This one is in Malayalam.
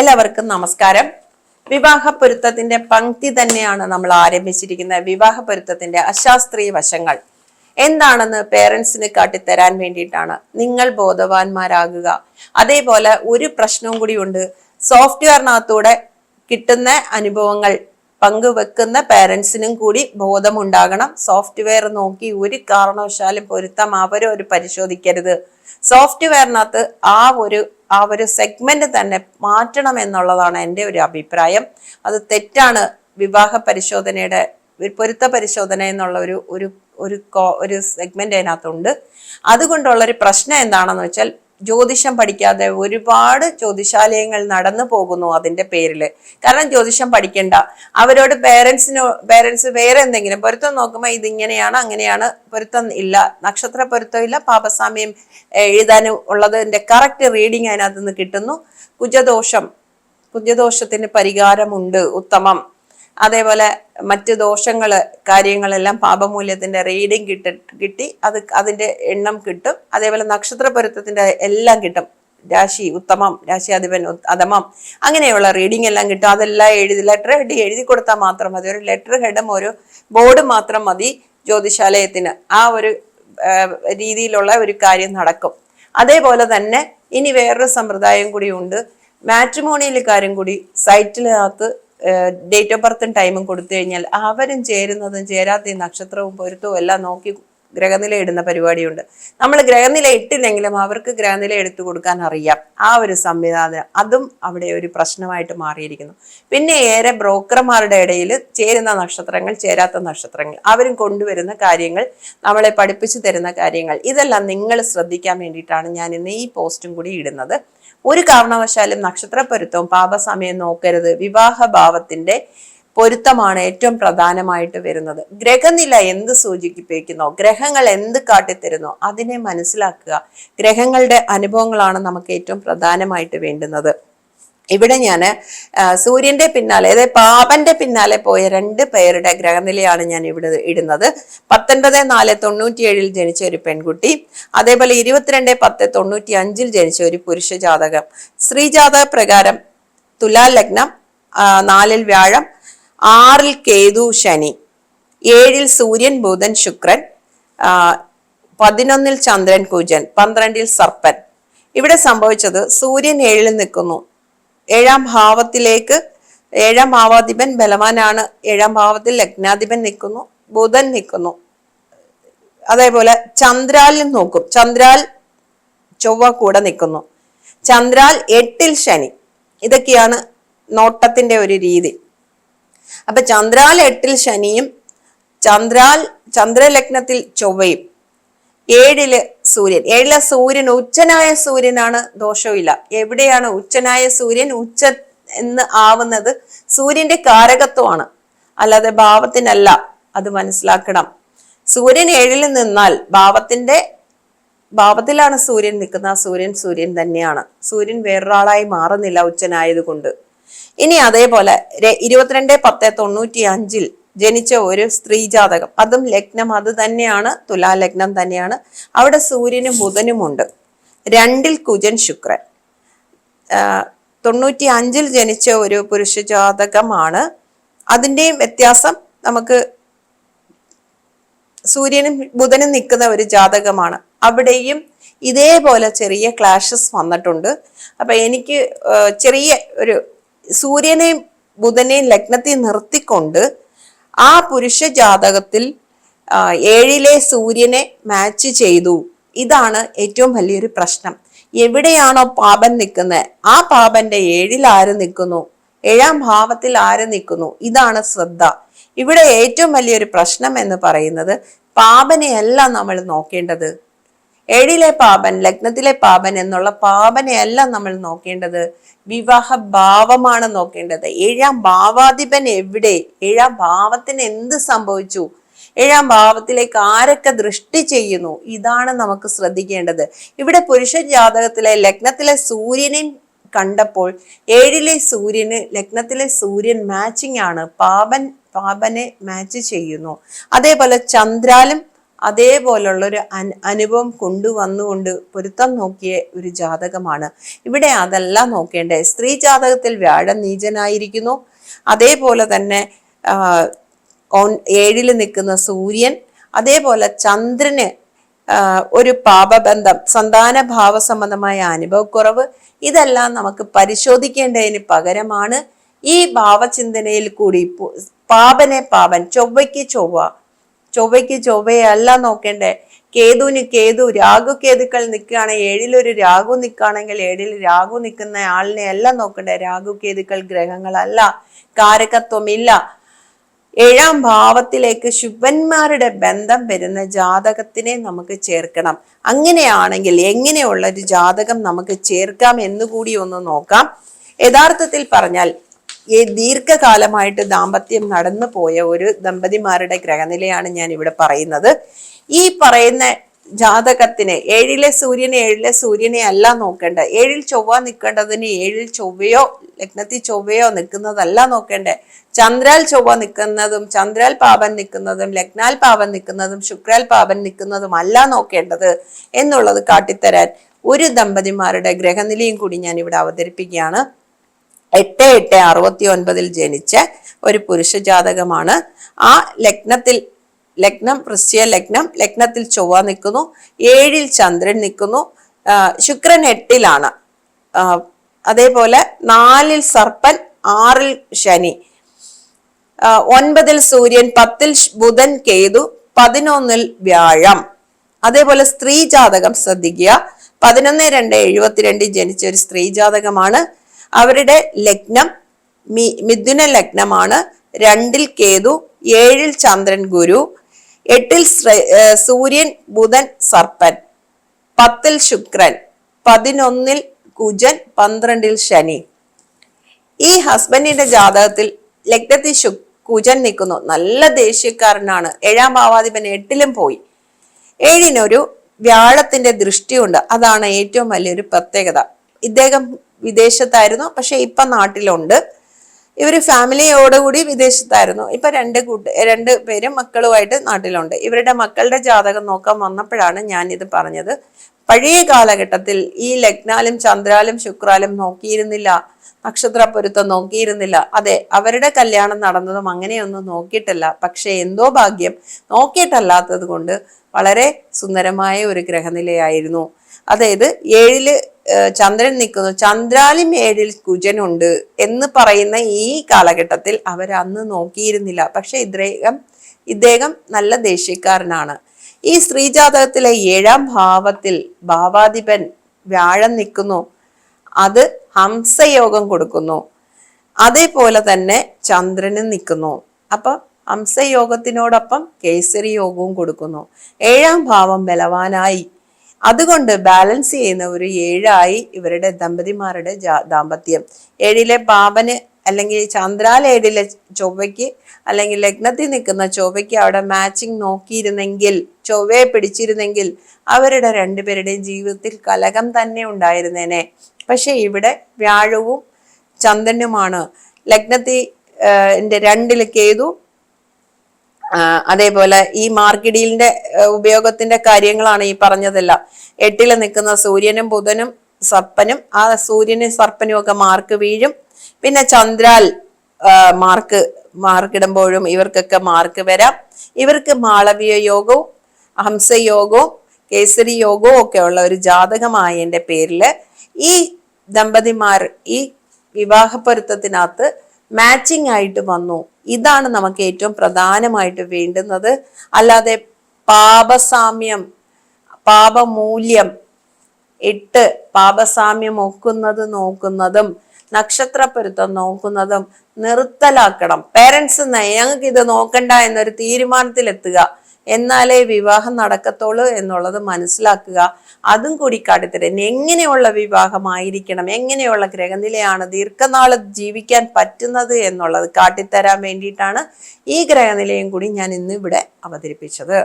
എല്ലാവർക്കും നമസ്കാരം. വിവാഹ പൊരുത്തത്തിന്റെ പങ്ക്തി തന്നെയാണ് നമ്മൾ ആരംഭിച്ചിരിക്കുന്നത്. വിവാഹ പൊരുത്തത്തിന്റെ അശാസ്ത്രീയ വശങ്ങൾ. എന്താണെന്ന് പേരൻസിന് കാട്ടിത്തരാൻ വേണ്ടിയിട്ടാണ് നിങ്ങൾ ബോധവാന്മാരാകുക. അതേപോലെ ഒരു പ്രശ്നവും കൂടി ഉണ്ട്. സോഫ്റ്റ്വെയറിനകത്തൂടെ കിട്ടുന്ന അനുഭവങ്ങൾ പങ്കുവെക്കുന്ന പേരൻസിനും കൂടി ബോധമുണ്ടാകണം. സോഫ്റ്റ്വെയർ നോക്കി ഒരു കാരണവശാലും പൊരുത്തം അവരൊരു പരിശോധിക്കരുത്. സോഫ്റ്റ്വെയറിനകത്ത് ആ ഒരു ആ ഒരു സെഗ്മെന്റ് തന്നെ മാറ്റണം എന്നുള്ളതാണ് എന്റെ ഒരു അഭിപ്രായം. അത് തെറ്റാണ് വിവാഹ പരിശോധനയുടെ പൊരുത്ത പരിശോധന എന്നുള്ള ഒരു ഒരു ഒരു സെഗ്മെന്റ് അതിനകത്തുണ്ട്. അതുകൊണ്ടുള്ള ഒരു പ്രശ്നം എന്താണെന്ന് വെച്ചാൽ ജ്യോതിഷം പഠിക്കാതെ ഒരുപാട് ജ്യോതിഷാലയങ്ങൾ നടന്നു പോകുന്നു അതിന്റെ പേരിൽ കാരണം ജ്യോതിഷം പഠിക്കണ്ട. അവരോട് പേരൻസിന് പേരൻസ് വേറെ എന്തെങ്കിലും പൊരുത്തം നോക്കുമ്പോൾ ഇതിങ്ങനെയാണ് അങ്ങനെയാണ് പൊരുത്തം ഇല്ല. നക്ഷത്ര പൊരുത്തം ഇല്ല. പാപസാമ്യം എഴുതാനും ഉള്ളതിന്റെ കറക്റ്റ് റീഡിങ് അതിനകത്ത് നിന്ന് കിട്ടുന്നു. കുജദോഷം. കുജദോഷത്തിന് പരിഹാരമുണ്ട്. ഉത്തമം. അതേപോലെ മറ്റ് ദോഷങ്ങൾ കാര്യങ്ങളെല്ലാം പാപമൂല്യത്തിന്റെ റീഡിങ് കിട്ടി കിട്ടി അത് അതിന്റെ എണ്ണം കിട്ടും. അതേപോലെ നക്ഷത്ര പൊരുത്തത്തിന്റെ എല്ലാം കിട്ടും. രാശി ഉത്തമം രാശി അധിപൻ ഉ- അധമം അങ്ങനെയുള്ള റീഡിംഗ് എല്ലാം കിട്ടും. അതെല്ലാം എഴുതി ലെറ്റർ ഹെഡ് എഴുതി കൊടുത്താൽ മാത്രം മതി. ഒരു ലെറ്റർ ഹെഡും ഒരു ബോർഡ് മാത്രം മതി ജ്യോതിശാലയത്തിന്. ആ ഒരു രീതിയിലുള്ള ഒരു കാര്യം നടക്കും. അതേപോലെ തന്നെ ഇനി വേറൊരു സമ്പ്രദായം കൂടിയുണ്ട് മാട്രിമോണിയൽ കാര്യം കൂടി സൈറ്റിനകത്ത് ഡേറ്റ് ഓഫ് ബർത്തും ടൈമും കൊടുത്തു കഴിഞ്ഞാൽ അവരും ചേരുന്നതും ചേരാത്ത നക്ഷത്രവും പൊരുത്തവും എല്ലാം നോക്കി ഗ്രഹനില ഇടുന്ന പരിപാടിയുണ്ട്. നമ്മൾ ഗ്രഹനില ഇട്ടില്ലെങ്കിലും അവർക്ക് ഗ്രഹനില എടുത്തു കൊടുക്കാൻ അറിയാം. ആ ഒരു സംവിധാനം അതും അവിടെ ഒരു പ്രശ്നമായിട്ട് മാറിയിരിക്കുന്നു. പിന്നെ ഏറെ ബ്രോക്കർമാരുടെ ഇടയിൽ ചേരുന്ന നക്ഷത്രങ്ങൾ ചേരാത്ത നക്ഷത്രങ്ങൾ അവരും കൊണ്ടുവരുന്ന കാര്യങ്ങൾ നമ്മളെ പഠിപ്പിച്ചു തരുന്ന കാര്യങ്ങൾ ഇതെല്ലാം നിങ്ങൾ ശ്രദ്ധിക്കാൻ വേണ്ടിയിട്ടാണ് ഞാൻ ഇന്ന് ഈ പോസ്റ്റും കൂടി ഇടുന്നത്. ഒരു കാരണവശാലും നക്ഷത്ര പൊരുത്തവും പാപസമയം നോക്കരുത്. വിവാഹ ഭാവത്തിന്റെ പൊരുത്തമാണ് ഏറ്റവും പ്രധാനമായിട്ട് വരുന്നത്. ഗ്രഹനില എന്ത് സൂചിപ്പിക്കുന്നോ? ഗ്രഹങ്ങൾ എന്ത് കാട്ടിത്തരുന്നോ? അതിനെ മനസ്സിലാക്കുക. ഗ്രഹങ്ങളുടെ അനുഭവങ്ങളാണ് നമുക്ക് ഏറ്റവും പ്രധാനമായിട്ട് വേണ്ടുന്നത്. ഇവിടെ ഞാൻ സൂര്യന്റെ പിന്നാലെ അതായത് പാപന്റെ പിന്നാലെ പോയ രണ്ട് പേരുടെ ഗ്രഹനിലയാണ് ഞാൻ ഇവിടെ ഇടുന്നത്. പത്തൊൻപത് നാല് തൊണ്ണൂറ്റി ഏഴിൽ ജനിച്ച ഒരു പെൺകുട്ടി അതേപോലെ ഇരുപത്തിരണ്ട് പത്ത് തൊണ്ണൂറ്റി അഞ്ചിൽ ജനിച്ച ഒരു പുരുഷ ജാതകം. സ്ത്രീ ജാതക പ്രകാരം തുലാലഗ്നം നാലിൽ വ്യാഴം ആറിൽ കേതു ശനി ഏഴിൽ സൂര്യൻ ബുധൻ ശുക്രൻ പതിനൊന്നിൽ ചന്ദ്രൻ കുജൻ പന്ത്രണ്ടിൽ സർപ്പൻ. ഇവിടെ സംഭവിച്ചത് സൂര്യൻ ഏഴിൽ നിൽക്കുന്നു. ഏഴാം ഭാവത്തിലേക്ക് ഏഴാം ഭാവാധിപൻ ബലവാനാണ്. ഏഴാം ഭാവത്തിൽ ലഗ്നാധിപൻ നിൽക്കുന്നു ബുധൻ നിൽക്കുന്നു. അതേപോലെ ചന്ദ്രാലിൽ നോക്കും. ചന്ദ്രാൽ ചൊവ്വ കൂടെ നിൽക്കുന്നു. ചന്ദ്രാൽ എട്ടിൽ ശനി. ഇതൊക്കെയാണ് നോട്ടത്തിന്റെ ഒരു രീതി. അപ്പൊ ചന്ദ്രാൽ എട്ടിൽ ശനിയും ചന്ദ്രാൽ ചന്ദ്രലഗ്നത്തിൽ ചൊവ്വയും ഏഴിൽ സൂര്യൻ. ഏഴിലെ സൂര്യൻ ഉച്ചനായ സൂര്യനാണ് ദോഷമില്ല. എവിടെയാണ് ഉച്ചനായ സൂര്യൻ? ഉച്ച എന്ന് ആവുന്നത് സൂര്യന്റെ കാരകത്വമാണ്. അല്ലാതെ ഭാവത്തിനല്ല. അത് മനസ്സിലാക്കണം. സൂര്യൻ ഏഴിൽ നിന്നാൽ ഭാവത്തിന്റെ ഭാവത്തിലാണ് സൂര്യൻ നിൽക്കുന്ന സൂര്യൻ സൂര്യൻ തന്നെയാണ്. സൂര്യൻ വേറൊരാളായി മാറുന്നില്ല ഉച്ചനായതുകൊണ്ട്. ഇനി അതേപോലെ ഇരുപത്തിരണ്ട് പത്ത് തൊണ്ണൂറ്റി അഞ്ചിൽ ജനിച്ച ഒരു സ്ത്രീ ജാതകം. അതും ലഗ്നം അത് തന്നെയാണ് തുലാലഗ്നം തന്നെയാണ്. അവിടെ സൂര്യനും ബുധനും ഉണ്ട്. രണ്ടിൽ കുജൻ ശുക്രൻ. തൊണ്ണൂറ്റി അഞ്ചിൽ ജനിച്ച ഒരു പുരുഷ ജാതകമാണ്. അതിന്റെയും വ്യത്യാസം നമുക്ക് സൂര്യനും ബുധനും നിൽക്കുന്ന ഒരു ജാതകമാണ്. അവിടെയും ഇതേപോലെ ചെറിയ ക്ലാഷസ് വന്നിട്ടുണ്ട്. അപ്പൊ എനിക്ക് ചെറിയ ഒരു സൂര്യനെയും ബുധനെയും ലഗ്നത്തിൽ നിർത്തിക്കൊണ്ട് ആ പുരുഷ ജാതകത്തിൽ ഏഴിലെ സൂര്യനെ മാച്ച് ചെയ്തു. ഇതാണ് ഏറ്റവും വലിയൊരു പ്രശ്നം. എവിടെയാണോ പാപൻ നിൽക്കുന്നത് ആ പാപന്റെ ഏഴിൽ ആര് നിൽക്കുന്നു? ഏഴാം ഭാവത്തിൽ ആര് നിൽക്കുന്നു? ഇതാണ് ശ്രദ്ധ. ഇവിടെ ഏറ്റവും വലിയൊരു പ്രശ്നം എന്ന് പറയുന്നത് പാപനെയല്ല നമ്മൾ നോക്കേണ്ടത്. ഏഴിലെ പാപൻ ലഗ്നത്തിലെ പാപൻ എന്നുള്ള പാപനെയല്ല നമ്മൾ നോക്കേണ്ടത് വിവാഹ ഭാവമാണ് നോക്കേണ്ടത്. ഏഴാം ഭാവാധിപൻ എവിടെ? ഏഴാം ഭാവത്തിന് എന്ത് സംഭവിച്ചു? ഏഴാം ഭാവത്തിലേക്ക് ആരൊക്കെ ദൃഷ്ടി ചെയ്യുന്നു? ഇതാണ് നമുക്ക് ശ്രദ്ധിക്കേണ്ടത്. ഇവിടെ പുരുഷ ജാതകത്തിലെ ലഗ്നത്തിലെ സൂര്യനെ കണ്ടപ്പോൾ ഏഴിലെ സൂര്യന് ലഗ്നത്തിലെ സൂര്യൻ മാച്ചിങ് ആണ്. പാപൻ പാപനെ മാച്ച് ചെയ്യുന്നു. അതേപോലെ ചന്ദ്രാലും അതേപോലുള്ള ഒരു അനുഭവം കൊണ്ടുവന്നുകൊണ്ട് പൊരുത്തം നോക്കിയ ഒരു ജാതകമാണ്. ഇവിടെ അതല്ല നോക്കേണ്ടത് സ്ത്രീ ജാതകത്തിൽ വ്യാഴം നീചനായിരിക്കുന്നു. അതേപോലെ തന്നെ ഏഴിൽ നിൽക്കുന്ന സൂര്യൻ. അതേപോലെ ചന്ദ്രന് ഒരു പാപബന്ധം സന്താന ഭാവ സംബന്ധമായ അനുഭവക്കുറവ്. ഇതെല്ലാം നമുക്ക് പരിശോധിക്കേണ്ടതിന് പകരമാണ് ഈ ഭാവചിന്തനയിൽ കൂടി പാപനെ പാപൻ ചൊവ്വയ്ക്ക് ചൊവ്വ ചൊവ്വയ്ക്ക് ചൊവ്വയല്ല നോക്കേണ്ടേ. കേതുവിന് കേതു രാഘു കേതുക്കൾ നിൽക്കുകയാണ്. ഏഴിലൊരു രാഘു നിൽക്കുകയാണെങ്കിൽ ഏഴിൽ രാഘു നിൽക്കുന്ന ആളിനെ അല്ല നോക്കണ്ടേ. രാഘു കേതുക്കൾ ഗ്രഹങ്ങളല്ല. കാരകത്വമില്ല. ഏഴാം ഭാവത്തിലേക്ക് ശുഭന്മാരുടെ ബന്ധം വരുന്ന ജാതകത്തിനെ നമുക്ക് ചേർക്കണം. അങ്ങനെയാണെങ്കിൽ എങ്ങനെയുള്ള ഒരു ജാതകം നമുക്ക് ചേർക്കാം എന്നുകൂടി ഒന്ന് നോക്കാം. യഥാർത്ഥത്തിൽ പറഞ്ഞാൽ ഈ ദീർഘകാലമായിട്ട് ദാമ്പത്യം നടന്നു പോയ ഒരു ദമ്പതിമാരുടെ ഗ്രഹനിലയാണ് ഞാൻ ഇവിടെ പറയുന്നത്. ഈ പറയുന്ന ജാതകത്തിന് ഏഴിലെ സൂര്യനെ ഏഴിലെ സൂര്യനെ അല്ല നോക്കേണ്ടത്. ഏഴിൽ ചൊവ്വ നിൽക്കേണ്ടതിന് ഏഴിൽ ചൊവ്വയോ ലഗ്നത്തിൽ ചൊവ്വയോ നിൽക്കുന്നതല്ല നോക്കേണ്ടത്. ചന്ദ്രാൽ ചൊവ്വ നിൽക്കുന്നതും ചന്ദ്രാൽ പാപൻ നിൽക്കുന്നതും ലഗ്നാൽ പാപൻ നിൽക്കുന്നതും ശുക്രാൽ പാപൻ നിൽക്കുന്നതും അല്ല നോക്കേണ്ടത് എന്നുള്ളത് കാട്ടിത്തരാൻ ഒരു ദമ്പതിമാരുടെ ഗ്രഹനിലയും കൂടി ഞാൻ ഇവിടെ അവതരിപ്പിക്കുകയാണ്. എട്ട് എട്ട് അറുപത്തി ഒൻപതിൽ ജനിച്ച ഒരു പുരുഷ ജാതകമാണ് ആ ലഗ്നത്തിൽ ലഗ്നം വൃശ്ചിക ലഗ്നം ലഗ്നത്തിൽ ചൊവ്വ നിൽക്കുന്നു ഏഴിൽ ചന്ദ്രൻ നിൽക്കുന്നു ശുക്രൻ എട്ടിലാണ്. അതേപോലെ നാലിൽ സർപ്പൻ ആറിൽ ശനി. ഒൻപതിൽ സൂര്യൻ പത്തിൽ ബുധൻ കേതു പതിനൊന്നിൽ വ്യാഴം. അതേപോലെ സ്ത്രീ ജാതകം ശ്രദ്ധിക്കുക. പതിനൊന്ന് രണ്ട് എഴുപത്തിരണ്ടിൽ ജനിച്ച ഒരു സ്ത്രീ ജാതകമാണ് അവരുടെ ലഗ്നം മി മിഥുന ലഗ്നമാണ്. രണ്ടിൽ കേതു ഏഴിൽ ചന്ദ്രൻ ഗുരു എട്ടിൽ സൂര്യൻ ബുധൻ സർപ്പൻ. പത്തിൽ ശുക്രൻ പതിനൊന്നിൽ കുജൻ പന്ത്രണ്ടിൽ ശനി. ഈ ഹസ്ബൻഡിന്റെ ജാതകത്തിൽ ലഗ്നത്തിൽ ശു കുജൻ നിൽക്കുന്നു. നല്ല ദേഷ്യക്കാരനാണ്. ഏഴാം ഭാവാധിപൻ എട്ടിലും പോയി. ഏഴിനൊരു വ്യാഴത്തിന്റെ ദൃഷ്ടിയുണ്ട്. അതാണ് ഏറ്റവും വലിയൊരു പ്രത്യേകത. ഇദ്ദേഹം വിദേശത്തായിരുന്നു പക്ഷെ ഇപ്പൊ നാട്ടിലുണ്ട്. ഇവർ ഫാമിലിയോടുകൂടി വിദേശത്തായിരുന്നു. ഇപ്പൊ രണ്ട് കൂട്ട് രണ്ട് പേരും മക്കളുമായിട്ട് നാട്ടിലുണ്ട്. ഇവരുടെ മക്കളുടെ ജാതകം നോക്കാൻ വന്നപ്പോഴാണ് ഞാൻ ഇത് പറഞ്ഞത്. പഴയ കാലഘട്ടത്തിൽ ഈ ലഗ്നാലും ചന്ദ്രാലും ശുക്രാലും നോക്കിയിരുന്നില്ല നക്ഷത്ര പൊരുത്തം നോക്കിയിരുന്നില്ല. അതെ അവരുടെ കല്യാണം നടന്നതും അങ്ങനെയൊന്നും നോക്കിയിട്ടല്ല. പക്ഷെ എന്തോ ഭാഗ്യം നോക്കിയിട്ടല്ലാത്തത് കൊണ്ട് വളരെ സുന്ദരമായ ഒരു ഗ്രഹനിലയായിരുന്നു. അതായത് ഏഴിൽ ചന്ദ്രൻ നിൽക്കുന്നു. ചന്ദ്രാലി മേടിൽ കുജനുണ്ട് എന്ന് പറയുന്ന ഈ കാലഘട്ടത്തിൽ അവർ അന്ന് നോക്കിയിരുന്നില്ല. പക്ഷെ ഇദ്ദേഹം ഇദ്ദേഹം നല്ല ദേഷ്യക്കാരനാണ്. ഈ സ്ത്രീജാതകത്തിലെ ഏഴാം ഭാവത്തിൽ ഭാവാധിപൻ വ്യാഴം നിൽക്കുന്നു. അത് ഹംസയോഗം കൊടുക്കുന്നു. അതേപോലെ തന്നെ ചന്ദ്രനും നിൽക്കുന്നു. അപ്പൊ ഹംസയോഗത്തിനോടൊപ്പം കേസരി യോഗവും കൊടുക്കുന്നു. ഏഴാം ഭാവം ബലവാനായി അതുകൊണ്ട് ബാലൻസ് ചെയ്യുന്ന ഒരു ഏഴായി ഇവരുടെ ദമ്പതിമാരുടെ ദാമ്പത്യം. ഏഴിലെ പാപന് അല്ലെങ്കിൽ ചന്ദ്രാൽ ഏഴിലെ ചൊവ്വയ്ക്ക് അല്ലെങ്കിൽ ലഗ്നത്തിൽ നിൽക്കുന്ന ചൊവ്വയ്ക്ക് അവിടെ മാച്ചിങ് നോക്കിയിരുന്നെങ്കിൽ ചൊവ്വയെ പിടിച്ചിരുന്നെങ്കിൽ അവരുടെ രണ്ടുപേരുടെയും ജീവിതത്തിൽ കലകം തന്നെ ഉണ്ടായിരുന്നേനെ. പക്ഷെ ഇവിടെ വ്യാഴവും ചന്ദ്രനുമാണ്. ലഗ്നത്തിൽ എന്റെ രണ്ടിൽ കേതു അതേപോലെ ഈ മാർക്കിടീലിന്റെ ഉപയോഗത്തിന്റെ കാര്യങ്ങളാണ് ഈ പറഞ്ഞതെല്ലാം. എട്ടിൽ നിൽക്കുന്ന സൂര്യനും ബുധനും സർപ്പനും ആ സൂര്യനും സർപ്പനും ഒക്കെ മാർക്ക് വീഴും. പിന്നെ ചന്ദ്രാൽ മാർക്ക് മാർക്കിടുമ്പോഴും ഇവർക്കൊക്കെ മാർക്ക് വരാം. ഇവർക്ക് മാളവീയ യോഗവും ഹംസയോഗവും കേസരി യോഗവും ഒക്കെ ഉള്ള ഒരു ജാതകമായ പേരിൽ ഈ ദമ്പതിമാർ ഈ വിവാഹ പൊരുത്തത്തിനകത്ത് മാച്ചിങ് ആയിട്ട് വന്നു. ഇതാണ് നമുക്ക് ഏറ്റവും പ്രധാനമായിട്ട് വേണ്ടുന്നത്. അല്ലാതെ പാപസാമ്യം പാപമൂല്യം എട്ട് പാപസാമ്യം ഒക്കുന്നത് നോക്കുന്നതും നക്ഷത്രപ്പൊരുത്തം നോക്കുന്നതും നിർത്തലാക്കണം. പേരൻസ് ഞങ്ങൾക്ക് ഇത് നോക്കണ്ട എന്നൊരു തീരുമാനത്തിലെത്തുക. എന്നാലേ വിവാഹം നടക്കത്തുള്ളൂ എന്നുള്ളത് മനസ്സിലാക്കുക. അതും കൂടി കാട്ടിത്തരാൻ എങ്ങനെയുള്ള വിവാഹമായിരിക്കണം? എങ്ങനെയുള്ള ഗ്രഹനിലയാണ് ദീർഘനാൾ ജീവിക്കാൻ പറ്റുന്നത് എന്നുള്ളത് കാട്ടിത്തരാൻ വേണ്ടിയിട്ടാണ് ഈ ഗ്രഹനിലയും കൂടി ഞാൻ ഇന്ന് ഇവിടെ അവതരിപ്പിച്ചത്.